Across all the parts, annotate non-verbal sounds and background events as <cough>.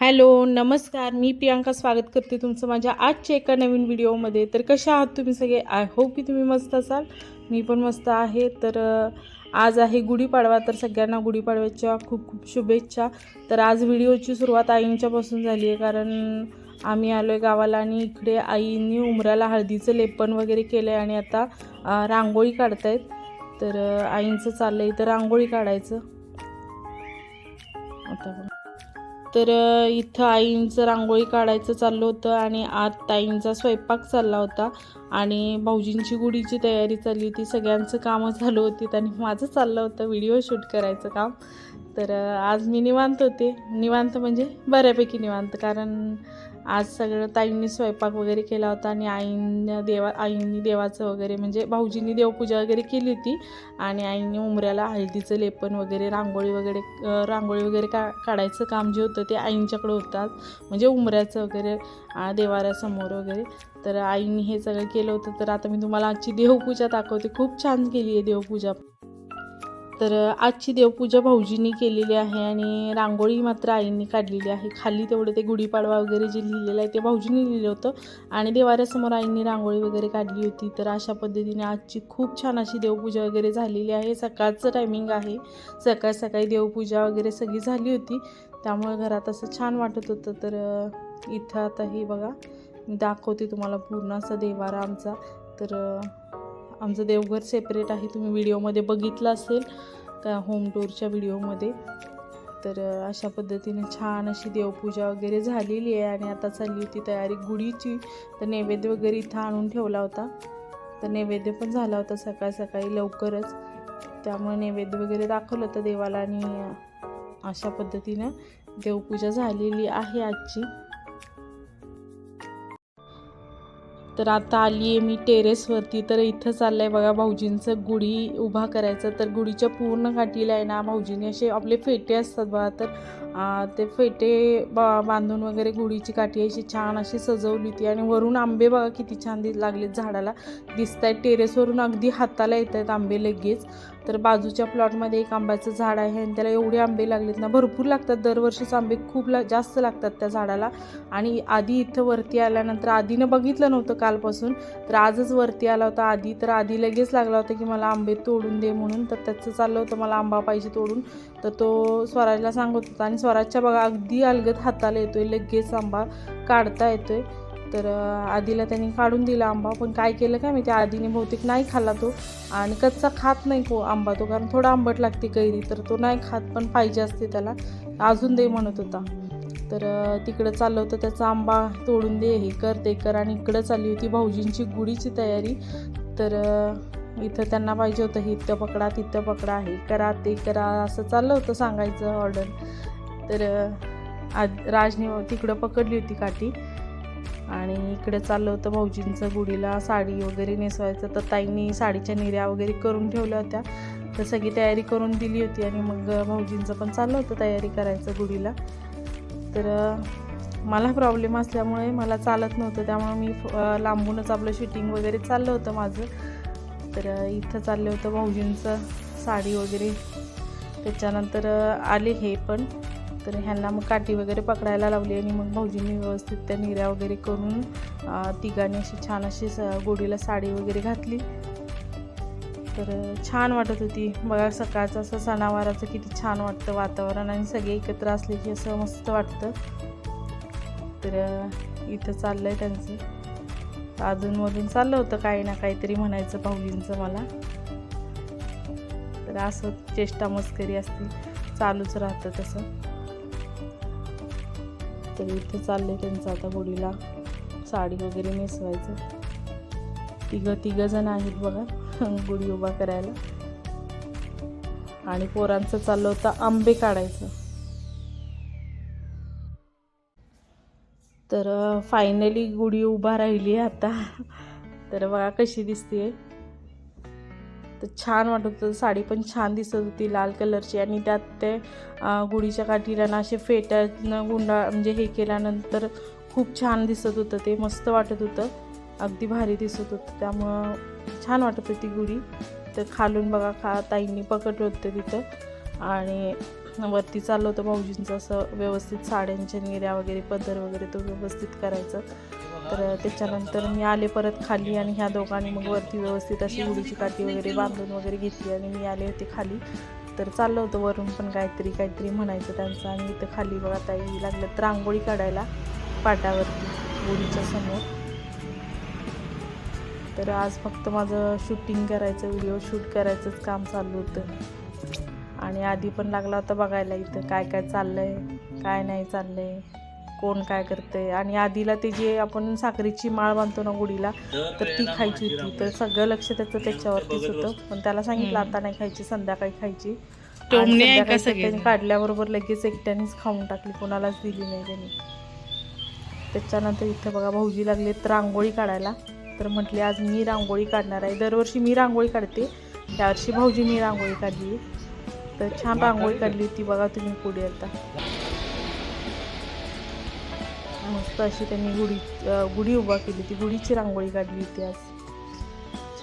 Hello नमस्कार. मी प्रियांका स्वागत करते तुमचं माझ्या आजच्या एका नवीन व्हिडिओमध्ये. तर कशा आहात तुम्ही सगळे? आय होप की तुम्ही मस्त असाल. मी पण मस्त आहे. तर आज आहे गुढीपाडवा. तर सगळ्यांना गुढीपाडव्याच्या खूप खूप शुभेच्छा. तर आज व्हिडिओची सुरुवात आईंच्यापासून झाली आहे. कारण आम्ही आलो आहे गावाला आणि इकडे आईंनी उमराला हळदीचं लेपन वगैरे केलं आहे आणि आता रांगोळी रांगोळी काढतायत. तर आईंचं चाललं आहे तर रांगोळी काढायचं. आता तर इथं आईंचं रांगोळी काढायचं चाललं होतं आणि आत ताईंचा स्वयंपाक चालला होता आणि भाऊजींची गुढीची तयारी चालली होती. सगळ्यांचं कामं चालू होती आणि माझं चाललं होतं व्हिडिओ शूट करायचं काम. तर आज मी निवांत होते. निवांत म्हणजे बऱ्यापैकी निवांत. कारण आज सगळं ताईंनी स्वयंपाक वगैरे केला होता आणि आईंनी देवा आईंनी देवाचं वगैरे म्हणजे भाऊजींनी देवपूजा वगैरे केली होती. आणि आईने उमऱ्याला हळदीचं लेपन वगैरे रांगोळी वगैरे रांगोळी वगैरे का काढायचं काम जे होतं ते आईंच्याकडे होतं आज. म्हणजे उमऱ्याचं वगैरे देवाऱ्यासमोर वगैरे. तर आईने हे सगळं केलं होतं. तर आता मी तुम्हाला आजची देवपूजा दाखवते. खूप छान केली आहे देवपूजा. तर आजची देवपूजा भाऊजींनी केलेली आहे आणि रांगोळी मात्र आईंनी काढलेली आहे. खाली तेवढं ते गुढीपाडवा वगैरे जे लिहिलेलं आहे ते भाऊजींनी लिहिलं होतं आणि देवाऱ्यासमोर आईंनी रांगोळी वगैरे काढली होती. तर अशा पद्धतीने आजची खूप छान अशी देवपूजा वगैरे झालेली आहे. सकाळचं टायमिंग आहे. सकाळ सकाळी देवपूजा वगैरे सगळी झाली होती. त्यामुळे घरात असं छान वाटत होतं. तर इथं आता हे बघा मी दाखवते तुम्हाला पूर्ण असा देवारा आमचा. तर आमचं देवघर सेपरेट आहे. तुम्ही व्हिडिओमध्ये बघितलं असेल त्या होम टूरच्या व्हिडिओमध्ये? तर अशा पद्धतीने छान अशी देवपूजा वगैरे झालेली आहे आणि आता चालली होती तयारी गुढीची. तर नैवेद्य वगैरे इथं आणून ठेवला होता. तर नैवेद्य पण झाला होता सकाळ सकाळी लवकरच. त्यामुळे नैवेद्य वगैरे दाखवलं होतं देवाला आणि अशा पद्धतीनं देवपूजा झालेली आहे आजची. तर आता आली आहे मी टेरेसवरती. तर इथं चाललं आहे बघा भाऊजींचं गुढी उभा करायचं. तर गुढीच्या पूर्ण काठीला आहे ना भाऊजींनी असे आपले फेटे असतात बघा. तर ते फेटे बा बांधून वगैरे गुढीची काठी अशी छान अशी सजवली होती आणि वरून आंबे बघा किती छान दि लागलेत झाडाला. दिसत आहेत टेरेसवरून अगदी हाताला येत आहेत आंबे लगेच. तर बाजूच्या प्लॉटमध्ये एक आंब्याचं झाड आहे आणि त्याला एवढे आंबे लागलेत ना भरपूर लागतात. दरवर्षीच आंबे खूप ला जास्त लागतात त्या झाडाला. आणि आधी इथं वरती आल्यानंतर आधीनं बघितलं नव्हतं कालपासून तर आजच वरती आला होता आधी. तर आधी लगेच लागला होता की मला आंबे तोडून दे म्हणून. तर त्याचं चाललं होतं मला आंबा पाहिजे तोडून. तर तो स्वराजला सांगत होता आणि स्वराजच्या बघा अगदी अलगत हाताला येतोय लगेच आंबा काढता येतोय. तर आधीला त्यांनी काढून दिला आंबा पण काय केलं काय माहिती आधीने बहुतेक नाही खाल्ला तो. आणि कच्चा खात नाही को आंबा तो कारण थोडा आंबट लागते कैरी तर तो नाही खात पण पाहिजे असते त्याला. अजून दे म्हणत होता. तर तिकडं चाललं होतं त्याचा आंबा तोडून दे हे कर ते कर. आणि इकडं चालली होती भाऊजींची गुढीची तयारी. तर इथं त्यांना पाहिजे होतं हे इथं पकडा तिथं पकडा हे करा ते करा असं चाललं होतं सांगायचं ऑर्डर तर आज राजने तिकडं पकडली होती काठी. आणि इकडे चाललं होतं भाऊजींचं गुढीला साडी वगैरे नेसवायचं. तर ताईंनी साडीच्या निर्या वगैरे करून ठेवल्या होत्या. तर सगळी तयारी करून दिली होती आणि मग भाऊजींचं पण चाललं होतं तयारी करायचं गुढीला. तर मला प्रॉब्लेम असल्यामुळे मला चालत नव्हतं. त्यामुळे मी लांबूनच आपलं शूटिंग वगैरे चाललं होतं माझं. तर इथं चाललं होतं भाऊजींचं साडी वगैरे. त्याच्यानंतर आले हे पण. तर ह्यांना मग काठी वगैरे पकडायला लावली आणि मग भाऊजींनी व्यवस्थित त्या निऱ्या वगैरे करून तिघांनी अशी छान अशी स गोडीला साडी वगैरे घातली. तर छान वाटत होती. बघा सकाळचं असं सणावाराचं किती छान वाटतं वातावरण आणि सगळे एकत्र असले की असं मस्त वाटतं. तर इथं चाललं आहे त्यांचं अजूनमधून चाललं होतं काही ना काहीतरी म्हणायचं भाऊजींचं मला. तर असं चेष्टा मस्करी असते. चालूच राहतं तसं. तर इथे चालले त्यांचं आता गुढीला साडी वगैरे नेसवायचं. तिघं तिघं जण आहेत बघा <laughs> गुढी उभा करायला. आणि पोरांचं चाललं होतं आंबे काढायचं. तर फायनली गुढी उभा राहिली आहे आता. तर बघा कशी दिसते तर छान वाटत होतं. साडी पण छान दिसत होती लाल कलरची. आणि त्यात ते गुढीच्या काठीला ना असे फेट्यानं गुंडा म्हणजे हे केल्यानंतर खूप छान दिसत होतं ते. मस्त वाटत होतं. अगदी भारी दिसत होतं. त्यामुळं छान वाटत होती गुढी. तर खालून बघा खा ताईंनी पकडलं होतं तिथं. आणि वरती चाललं होतं भाऊजींचं असं व्यवस्थित साड्यांच्या निर्या वगैरे पदर वगैरे तो व्यवस्थित करायचं. तर त्याच्यानंतर मी आले परत खाली आणि ह्या दोघांनी मग वरती व्यवस्थित अशी गुढीची काठी वगैरे बांधून वगैरे घेतली आणि मी आले होते खाली. तर चाललं होतं वरून पण काहीतरी काहीतरी म्हणायचं त्यांचं आणि इथं खाली बघा ताई लागलं तर रांगोळी काढायला पाटावरती गुढीच्या समोर. तर आज फक्त माझं शूटिंग करायचं व्हिडिओ शूट करायचंच काम चालू होतं. आणि आधी पण लागला होता बघायला इथं काय काय चाललं आहे काय नाही चाललं आहे कोण काय करतंय? आणि आधीला ते जे आपण साखरेची माळ बांधतो ना गुढीला तर ती खायची होती. तर सगळं लक्ष त्याचं त्याच्यावरतीच होतं. पण त्याला सांगितलं आता नाही खायची संध्याकाळी खायची? त्याने काढल्याबरोबर लगेच एकट्यानेच खाऊन टाकली. कोणालाच दिली नाही त्यांनी. त्याच्यानंतर इथं बघा भाऊजी लागले तर रांगोळी काढायला. तर म्हटले आज मी रांगोळी काढणार आहे. दरवर्षी मी रांगोळी काढते. यावर्षी भाऊजींनी रांगोळी काढली. तर छान रांगोळी काढली होती बघा तुम्ही पुढे आता. मस्त अशी त्यांनी गुढी गुढी उभा केली ती गुढीची रांगोळी काढली होती आज.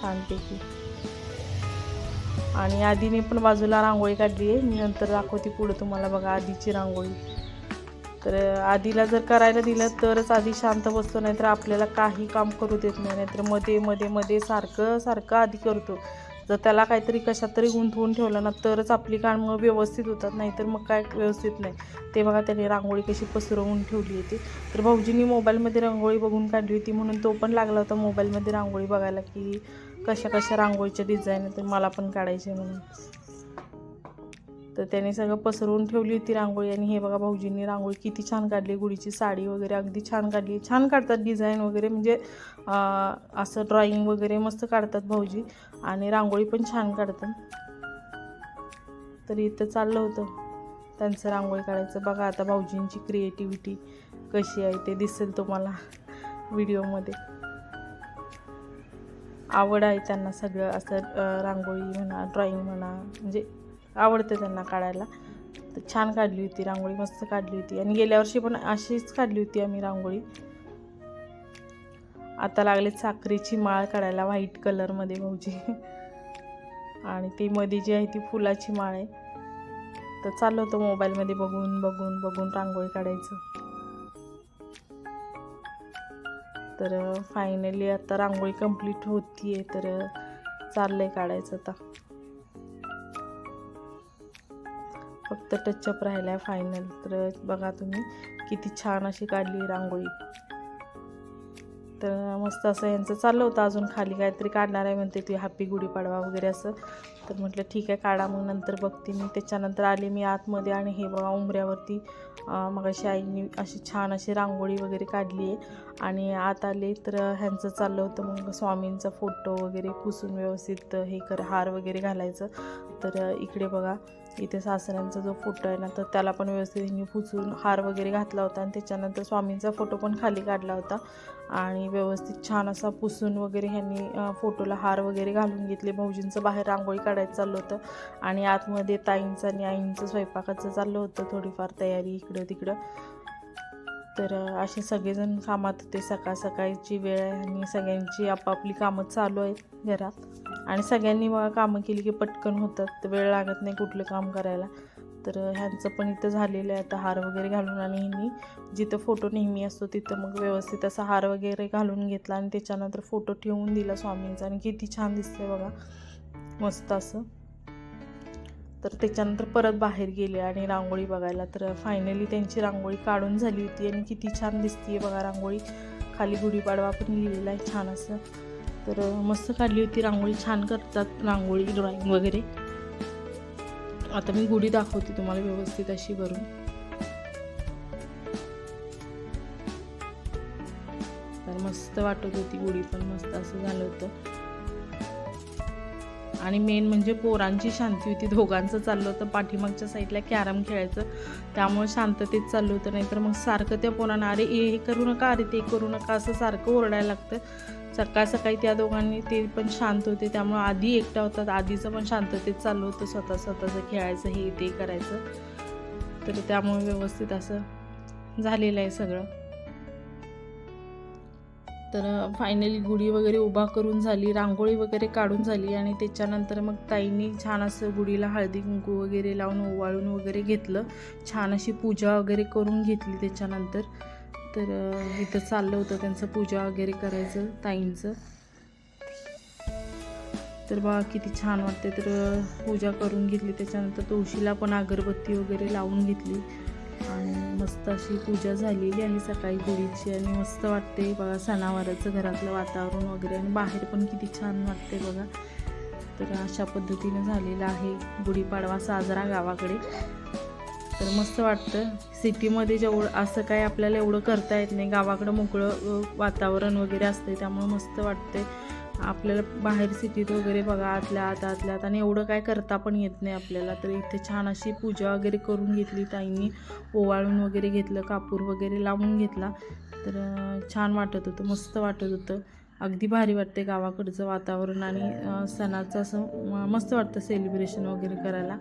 छानपैकी. आणि आधीने पण बाजूला रांगोळी काढली आहे. मी नंतर दाखवते पुढे तुम्हाला बघा आधीची रांगोळी. तर आधीला जर करायला दिलं तरच आधी शांत बसतो नाहीतर आपल्याला काही काम करू देत नाही. नाहीतरमध्ये मध्ये मध्ये सारखं सारखं आधी करतो. जर त्याला काहीतरी कशात तरी गुंतवून ठेवलं ना तरच आपली कामं व्यवस्थित होतात नाहीतर मग काय व्यवस्थित नाही. ते बघा त्याने रांगोळी कशी पसरवून ठेवली होती. तर भाऊजींनी मोबाईलमध्ये रांगोळी बघून काढली होती म्हणून तो पण लागला होता मोबाईलमध्ये रांगोळी बघायला की कशा कशा रांगोळीच्या डिझाईन तर मला पण काढायचे म्हणून. तर त्याने सगळं पसरवून ठेवली होती रांगोळी आणि हे बघा भाऊजींनी रांगोळी किती छान काढली गुढीची साडी वगैरे अगदी छान काढली. छान काढतात डिझाईन वगैरे म्हणजे असं ड्रॉइंग वगैरे मस्त काढतात भाऊजी आणि रांगोळी पण छान काढतात. तर इथं चाललं होतं. त्यांचं रांगोळी काढायचं. बघा आता भाऊजींची क्रिएटिव्हिटी कशी आहे ते दिसेल तुम्हाला व्हिडिओमध्ये. आवड आहे त्यांना सगळं असं रांगोळी म्हणा ड्रॉईंग म्हणा म्हणजे आवडतं त्यांना काढायला. तर छान काढली होती रांगोळी मस्त काढली होती. आणि गेल्या वर्षी पण अशीच काढली होती आम्ही रांगोळी. आता लागले साखरेची माळ काढायला व्हाईट कलरमध्ये भाऊजी. आणि ती मध्ये जी आहे ती फुलाची माळ आहे. तर चाललं होतं मोबाईलमध्ये बघून बघून बघून रांगोळी काढायचं. तर फायनली आता रांगोळी कंप्लीट होतीये. तर चाललंय काढायचं आता. फक्त टचअप राहिला आहे फायनल तर बघा तुम्ही किती छान अशी काढली रांगोळी. तर मस्त असं यांचं चाललं होतं अजून खाली. काहीतरी काढणार आहे म्हणते ती हॅपी गुढीपाडवा वगैरे असं. तर म्हटलं ठीक आहे काढा. मग नंतर बघते मी. त्याच्यानंतर आले मी आतमध्ये आणि हे बघा उंबऱ्यावरती मग अशी आईनी अशी छान अशी रांगोळी वगैरे काढली आहे. आणि आत आले तर ह्यांचं चाललं होतं मग स्वामींचा फोटो वगैरे पुसून व्यवस्थित हे कर हार वगैरे घालायचं. तर इकडे बघा इथे सासऱ्यांचा जो फोटो आहे ना तर त्याला पण व्यवस्थित ह्यांनी पुसून हार वगैरे घातला होता आणि त्याच्यानंतर स्वामींचा फोटो पण खाली काढला होता. आणि व्यवस्थित छान असा पुसून वगैरे ह्यांनी फोटोला हार वगैरे घालून घेतले. भाऊजींचं बाहेर रांगोळी काढायचं चाललं होतं. आणि आतमध्ये ताईंचं आणि आईंचं स्वयंपाकाचं चाललं होतं. थोडीफार तयारी इकडं तिकडं. तर असे सगळेजण कामात होते. सकाळ सकाळची वेळ आहे आणि सगळ्यांची आपापली कामं चालू आहेत घरात. आणि सगळ्यांनी बघा कामं केली की पटकन होतात. तर वेळ लागत नाही कुठलं काम करायला. तर ह्यांचं पण इथं झालेलं आहे. आता हार वगैरे घालून आणि ह्यांनी जिथं फोटो नेहमी असतो तिथं मग व्यवस्थित असा हार वगैरे घालून घेतला आणि त्याच्यानंतर फोटो ठेवून दिला स्वामींचा. आणि किती छान दिसतंय बघा. मस्त असं. तर त्याच्यानंतर परत बाहेर गेले आणि रांगोळी बघायला. तर फायनली त्यांची रांगोळी काढून झाली होती आणि किती छान दिसतीये बघा रांगोळी. खाली गुढीपाडवा पण लिहिलेला आहे छान असं. तर मस्त काढली होती रांगोळी छान करतात रांगोळी ड्रॉइंग वगैरे. आता मी गुढी दाखवते तुम्हाला व्यवस्थित अशी भरून. तर मस्त वाटत होती गुढी पण मस्त असं झालं होतं. आणि मेन म्हणजे पोरांची शांती होती. दोघांचं चाललं होतं पाठीमागच्या साईडला कॅरम खेळायचं. त्यामुळे शांततेत चाललं होतं. नाहीतर मग सारखं त्या पोरांना अरे ए हे करू नका अरे ते करू नका असं सारखं ओरडायला लागतं. सकाळ सकाळी त्या दोघांनी ते पण शांत होते. त्यामुळे आधी एकटा होतात आधीचं पण शांततेत चाललं होतं. स्वतः स्वतःचं खेळायचं हे ते करायचं. तर त्यामुळे व्यवस्थित असं झालेलं आहे सगळं. तर फायनली गुढी वगैरे उभा करून झाली रांगोळी वगैरे काढून झाली आणि त्याच्यानंतर मग ताईंनी छान असं गुढीला हळदी कुंकू वगैरे लावून ओवाळून वगैरे घेतलं. छान अशी पूजा वगैरे करून घेतली त्याच्यानंतर. तर इथं चाललं होतं त्यांचं पूजा वगैरे करायचं ताईंचं. तर बघा किती छान वाटते तर पूजा करून घेतली. त्याच्यानंतर तुळशीला पण अगरबत्ती वगैरे लावून घेतली. आणि मस्त अशी पूजा झालेली आहे सकाळी गुढीची आणि मस्त वाटते बघा सणावाराचं घरातलं वातावरण वगैरे आणि बाहेर पण किती छान वाटते बघा. तर अशा पद्धतीने झालेलं आहे गुढीपाडवा साजरा गावाकडे. तर मस्त वाटतं. सिटीमध्ये जेवढं असं काय आपल्याला एवढं करता येत नाही. गावाकडं मोकळं वातावरण वगैरे असते त्यामुळे मस्त वाटते आपल्याला बाहेर सिटीत वगैरे बघा आतल्या आत आतल्या आत. आणि एवढं काय करता पण येत नाही आपल्याला. तर इथे छान अशी पूजा वगैरे करून घेतली ताईंनी. ओवाळून वगैरे घेतलं कापूर वगैरे लावून घेतला. तर छान वाटत होतं मस्त वाटत होतं. अगदी भारी वाटते गावाकडचं वातावरण आणि सणाचं असं मस्त वाटतं सेलिब्रेशन वगैरे करायला.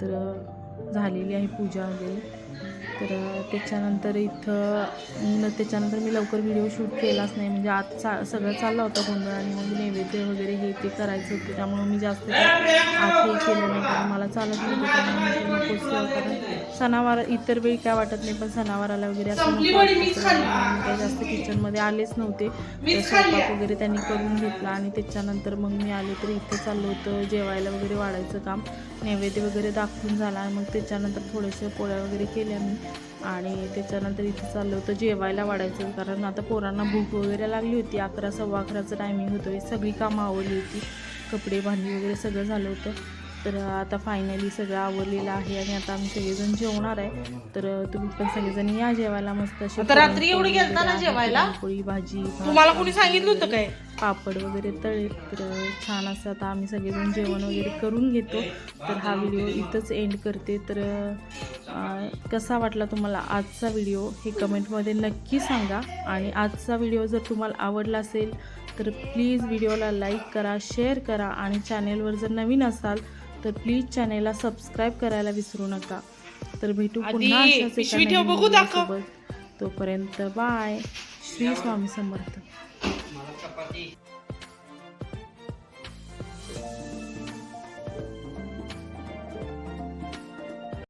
तर झालेली आहे पूजा वगैरे. तर त्याच्यानंतर इथं त्याच्यानंतर मी लवकर व्हिडिओ शूट केलाच नाही. म्हणजे आत चा सगळं चाललं होतं गोंधळ आणि मग नैवेद्य वगैरे हे ते करायचं होतं. त्यामुळे मी जास्त आत हे केलं नाही. कारण मला चालत नव्हतं. नकोच कारण सणावार इतर वेळी काय वाटत नाही पण सणावाराला वगैरे असं नको वाटतं. तर मी काही जास्त किचनमध्ये आलेच नव्हते. तर स्वयंपाक वगैरे त्यांनी करून घेतला आणि त्याच्यानंतर मग मी आले तर इथे चाललं होतं. जेवायला वगैरे वाढायचं काम. नैवेद्य वगैरे दाखवून झाला. मग त्याच्यानंतर थोड्याशा पोळ्या वगैरे केल्या मी. आणि त्याच्यानंतर इथे चाललं होतं जेवायला वाढायचं कारण आता पोरांना भूक वगैरे लागली होती. अकरा सव्वा अकराचं टायमिंग होतं. सगळी कामं आवडली होती. कपडे भांडी वगैरे सगळं झालं होतं. तर आता फायनली सगळं आवरलेलं आहे आणि आता आम्ही सगळेजण जेवणार आहे. तर तुम्ही पण सगळेजण या जेवायला मस्त अशी रात्री एवढी गेलता ना जेवायला? पुरणपोळी भाजी तुम्हाला कोणी सांगितलं होतं काय? पापड वगैरे तळे. तर छान असं आता आम्ही सगळेजण जेवण वगैरे करून घेतो. तर हा व्हिडिओ इथंच एंड करते. तर कसा वाटला तुम्हाला आजचा व्हिडिओ हे कमेंटमध्ये नक्की सांगा. आणि आजचा व्हिडिओ जर तुम्हाला आवडला असेल तर प्लीज व्हिडिओला लाईक करा शेअर करा. आणि चॅनेलवर जर नवीन असाल तर प्लीज चॅनेलला सबस्क्राईब करायला विसरू नका. तर भेटू पुन्हा अशाच. तोपर्यंत बाय श्री स्वामी समर्थ.